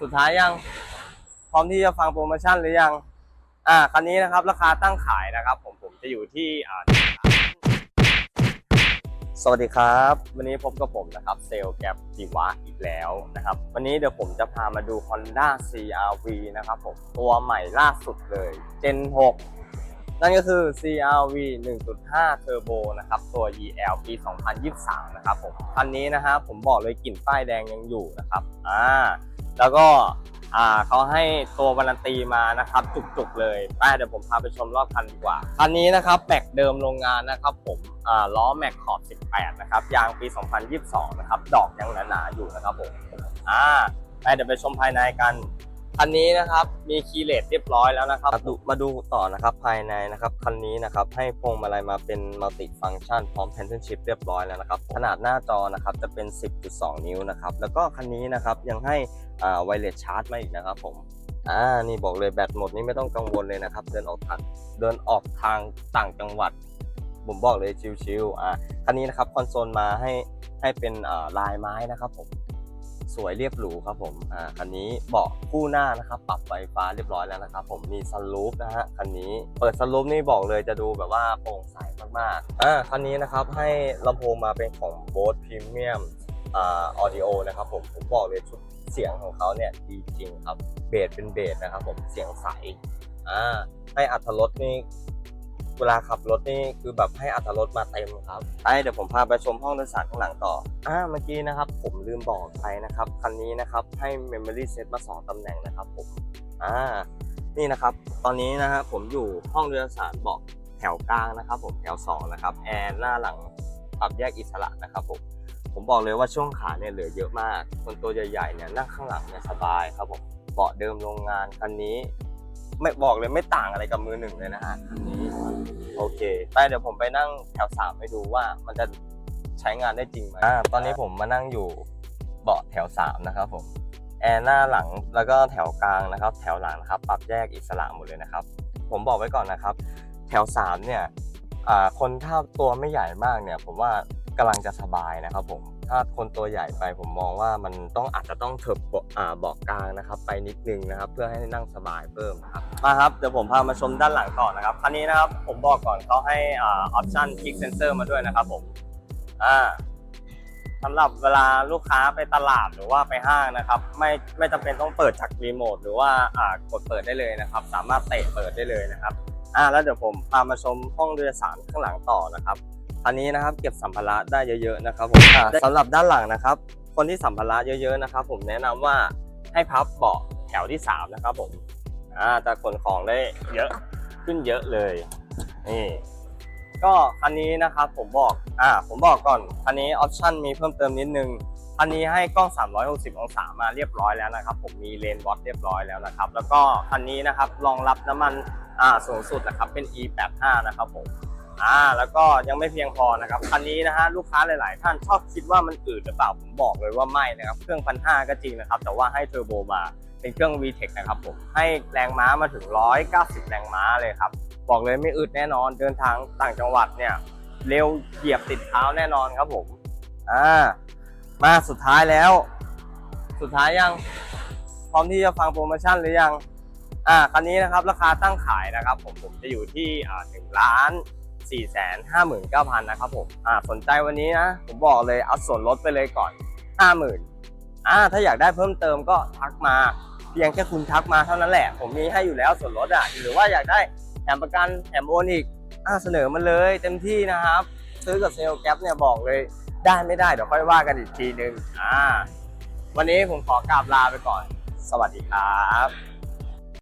สุดท้ายยังพร้อมที่จะฟังโปรโมชั่นหรือยัง อ่า คันนี้นะครับ ราคาตั้งขายนะครับ ผมผมจะอยู่ที่อ่าสวัสดีครับ วันนี้พบกับผมนะครับเซลล์แกร็บจีวะอีกแล้วนะครับ วันนี้เดี๋ยวผมจะพามาดู Honda CRV นะครับผมตัวใหม่ล่าสุดเลย Gen 6 นั่นก็คือ CRV 1.5 Turbo นะครับตัว EL ปี 2023 นะครับผมคันนี้นะฮะผมบอกเลยกลิ่นป้ายแดงยังอยู่นะครับอ่า แล้วก็เขาให้ตัววารันตีมานะครับจุกๆเลยไปเดี๋ยวผมพาไปชมรอบคันดีกว่าคันนี้นะครับแม็กเดิมโรงงานนะครับผมล้อแม็กขอบ 18 นะครับยางปี 2022 นะครับ ดอกยังหนาๆอยู่นะครับผมอ่าไปเดี๋ยวไปชมภายในกัน คันนี้นะครับมีคีย์เลสเรียบร้อยแล้วนะครับมาดูมาดูต่อนะครับภายในนะครับคันนี้นะครับให้พวงมาลัยมาเป็นมัลติฟัง c t ชันพร้อม p พนเทนชิพเรียบร้อยแล้วนะครับขนาดหน้าจอนะครับจะเป็น 10.2 นิ้วนะครับแล้วก็คันนี้นะครับยังให้ไวเลสชาร์จมาอีกนะครับผมอ่านี่บอกเลยแบตหมดนี่ไม่ต้องกังวลเลยนะครับ เดินออกทางเดินออกทางต่างจังหวัด ผมบอกเลยชิวๆอ่าคันนี้นะครับคอนโซลมาให้ให้เป็นลายไม้นะครับผม สวยเรียบหรูครับผมอ่าคันนี้เบาะคู่หน้านะครับ ปรับไฟฟ้าเรียบร้อยแล้วนะครับผมมีซันรูฟนะฮะคันนี้เปิดซันรูฟนี่บอกเลยจะดูแบบว่าโปร่งใสมากๆอ่าคันนี้นะครับให้ลำโพงมาเป็นของ Bose Premium อ่า Audio นะครับผมผมบอกเลยชุดเสียงของเขาเนี่ยดีจริงครับเบสเป็นเบสนะครับผมเสียงใสอ่าให้อัตรถรสนี่ เวลาขับรถนี่คือแบบให้อัตรถรสมาเต็มครับไปเดี๋ยวผมพาไปชมห้องโดยสารข้างหลังต่ออ่าเมื่อกี้นะครับ ผมลืมบอกไปนะครับคันนี้นะครับให้ Memory Set มา 2ตำแหน่งนะครับผมอ่านี่นะครับ ตอนนี้นะฮะผมอยู่ห้องโดยสารเบาะแถวกลางนะครับ ผมแถวสองนะครับแอร์หน้าหลังปรับแยกอิสระนะครับผมผมบอกเลยว่าช่วงขาเนี่ยเหลือเยอะมากคนตัวใหญ่ๆเนี่ยนั่งข้างหลังเนี่ยสบายครับผมเบาะเดิมโรงงานคันนี้ ไม่บอกเลยไม่ต่างอะไรกับมือหนึ่งเลยนะฮะคันนี้ โอเคไปเดี๋ยวผมไปนั่งแถวสามให้ดูว่ามันจะใช้งานได้จริงไหมอ่าตอนนี้ผมมานั่งอยู่เบาะแถวสามนะครับผมแอร์หน้าหลังแล้วก็แถวกลางนะครับ แถวหลังนะครับปรับแยกอิสระหมดเลยนะครับ ผมบอกไว้ก่อนนะครับ แถวสามเนี่ยอ่าคนถ้าตัวไม่ใหญ่มากเนี่ย ผมว่า กำลังจะสบายนะครับผม ถ้าคนตัวใหญ่ไปผมมองว่ามันต้องอาจจะต้องเถิบเบาะกลางนะครับ ไปนิดนึงนะครับ เพื่อให้นั่งสบายเพิ่มนะครับมาครับเดี๋ยวผมพามาชมด้านหลังต่อนะครับคันนี้นะครับผมบอกก่อนเขาให้อออปชั่นคลิกเซนเซอร์มาด้วยนะครับผมอ่าสำหรับเวลาลูกค้าไปตลาดหรือว่าไปห้างนะครับ ไม่ไม่จำเป็นต้องเปิดจากรีโมทหรือว่าอ่ากดเปิดได้เลยนะครับ สามารถเตะเปิดได้เลยนะครับอ่าแล้วเดี๋ยวผมพามาชมห้องโดยสารข้างหลังต่อนะครับ อันนี้นะครับเก็บสัมภาระได้เยอะๆนะครับผมอ่าสำหรับด้านหลังนะครับ คนที่สัมภาระเยอะๆนะครับ ผมแนะนำว่าให้พับเบาะแถวที่สามนะครับผมจะขนของได้เยอะขึ้นเยอะเลยนี่ก็คันนี้นะครับผมบอกอ่าผมบอกก่อนคันนี้ออปชั่นมีเพิ่มเติมนิดนึงคันนี้ให้กล้อง 360 องศามาเรียบร้อยแล้วนะครับ ผมมีเลนส์วอตเรียบร้อยแล้วนะครับ แล้วก็คันนี้นะครับรองรับน้ำมันอ่าสูงสุดนะครับเป็น E85 นะครับผม อ่าแล้วก็ยังไม่เพียงพอนะครับคันนี้นะฮะลูกค้าหลาย ๆ ท่านชอบคิดว่ามันอืดหรือเปล่าผมบอกเลยว่าไม่นะครับเครื่องพันห้าก็จริงนะครับแต่ว่าให้เทอร์โบมาเป็นเครื่อง VTEC นะครับผมให้แรงม้ามาถึง 190 แรงม้าเลยครับบอกเลยไม่อึดแน่นอนเดินทางต่างจังหวัดเนี่ยเร็วเหยียบติดเท้าแน่นอนครับผมอ่ามาสุดท้ายแล้ว สุดท้ายยังพร้อมที่จะฟังโปรโมชั่นหรือยังอ่าคันนี้นะครับราคาตั้งขายนะครับผมผมจะอยู่ที่อ่าหนึ่งล้าน สี่แสนห้าหมื่นเก้าพันนะครับผมอ่าสนใจวันนี้นะ ผมบอกเลยเอาส่วนลดไปเลยก่อนห้าหมื่นอ่าถ้าอยากได้เพิ่มเติมก็ทักมาเพียงแค่คุณทักมาเท่านั้นแหละ ผมมีให้อยู่แล้วส่วนลดอะหรือว่าอยากได้แถมประกันแถมโอนอีกอ่าเสนอมาเลยเต็มที่นะครับ ซื้อกับเซลล์แก๊ปเนี่ยบอกเลยได้ไม่ได้เดี๋ยวค่อยว่ากันอีกทีนึงอ่าวันนี้ผมขอกราบลาไปก่อน สวัสดีครับ